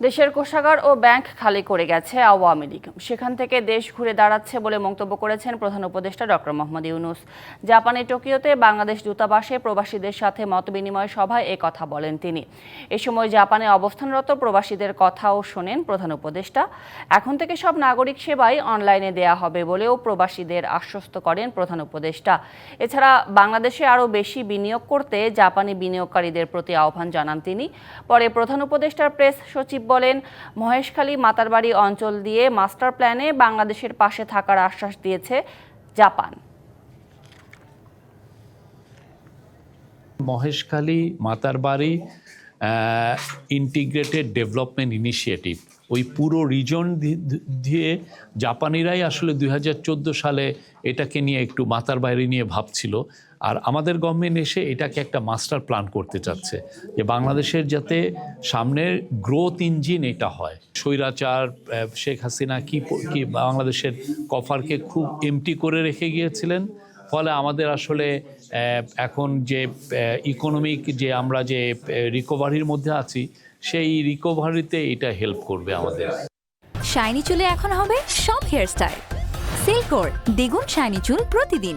দেশের কোষাগার ও ব্যাংক খালি করে গেছে আওয়ামী লীগ। সেখান থেকে দেশ ঘুরে দাঁড়াচ্ছে বলে মন্তব্য করেছেন প্রধান উপদেষ্টা ডক্টর মোহাম্মদ ইউনুস। জাপানে টোকিওতে বাংলাদেশ দূতাবাসে প্রবাসীদের সাথে মতবিনিময় সভায় কথা বলেন তিনি। এ সময় জাপানে অবস্থানরত প্রবাসীদের কথাও শোনেন প্রধান উপদেষ্টা। এখন থেকে সব নাগরিক সেবাই অনলাইনে দেয়া হবে বলেও প্রবাসীদের আশ্বস্ত করেন প্রধান উপদেষ্টা। এছাড়া বাংলাদেশে আরও বেশি বিনিয়োগ করতে জাপানি বিনিয়োগকারীদের প্রতি আহ্বান জানান তিনি। পরে প্রধান উপদেষ্টার প্রেস সচিব বলেন, মহেশখালী মাতারবাড়ি অঞ্চল দিয়ে মাস্টার প্ল্যানে বাংলাদেশের পাশে থাকার আশ্বাস দিয়েছে Japan. Maheshkhali, Matarbari integrated development initiative ওই পুরো রিজন দিয়ে জাপানিরাই আসলে দু হাজার চোদ্দ সালে এটাকে নিয়ে একটু মাতার বাইরে নিয়ে ভাবছিল। আর আমাদের গভর্নমেন্ট এসে এটাকে একটা মাস্টার প্ল্যান করতে চাচ্ছে। যে বাংলাদেশের যাতে সামনের গ্রোথ ইঞ্জিন এটা হয়। স্বৈরাচার শেখ হাসিনা কি বাংলাদেশের কফারকে খুব এমটি করে রেখে গিয়েছিলেন। ফলে আমাদের আসলে এখন যে ইকোনমিক যে আমরা যে রিকভারির মধ্যে আছি, সেই রিকভারিতে এটা হেল্প করবে আমাদের। শাইনি চুলে এখন হবে সব হেয়ার স্টাইল সিল্কোর দ্বিগুণ শাইনি চুল প্রতিদিন।